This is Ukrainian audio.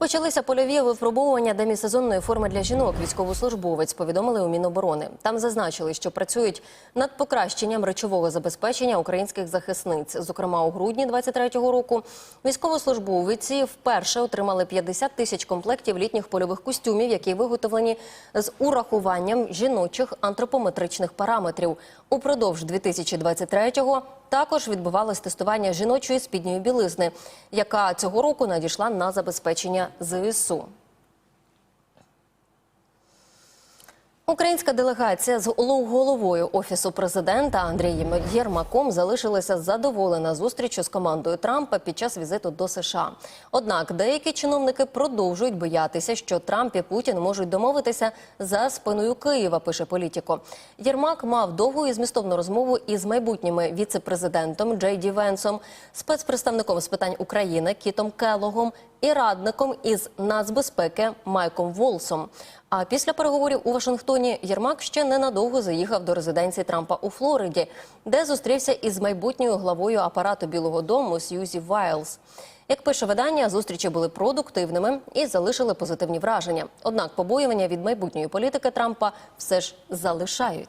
Почалися польові випробовування демісезонної форми для жінок. Військовослужбовець повідомили у Міноборони. Там зазначили, що працюють над покращенням речового забезпечення українських захисниць. Зокрема, у грудні 23-го року військовослужбовиці вперше отримали 50 тисяч комплектів літніх польових костюмів, які виготовлені з урахуванням жіночих антропометричних параметрів. Упродовж 2023-го також відбувалось тестування жіночої спідньої білизни, яка цього року надійшла на забезпечення ЗСУ. Українська делегація з головою офісу президента Андрієм Єрмаком залишилася задоволена зустрічю з командою Трампа під час візиту до США. Однак деякі чиновники продовжують боятися, що Трамп і Путін можуть домовитися за спиною Києва. Пише політико. Єрмак мав довгу і змістовну розмову із майбутніми віце-президентом Джей Ді Венсом, спецпредставником з питань України Кітом Келогом і радником із нацбезпеки Майком Волсом. А після переговорів у Вашингтоні Єрмак ще ненадовго заїхав до резиденції Трампа у Флориді, де зустрівся із майбутньою главою апарату Білого Дому Сьюзі Вайлз. Як пише видання, зустрічі були продуктивними і залишили позитивні враження. Однак побоювання від майбутньої політики Трампа все ж залишають.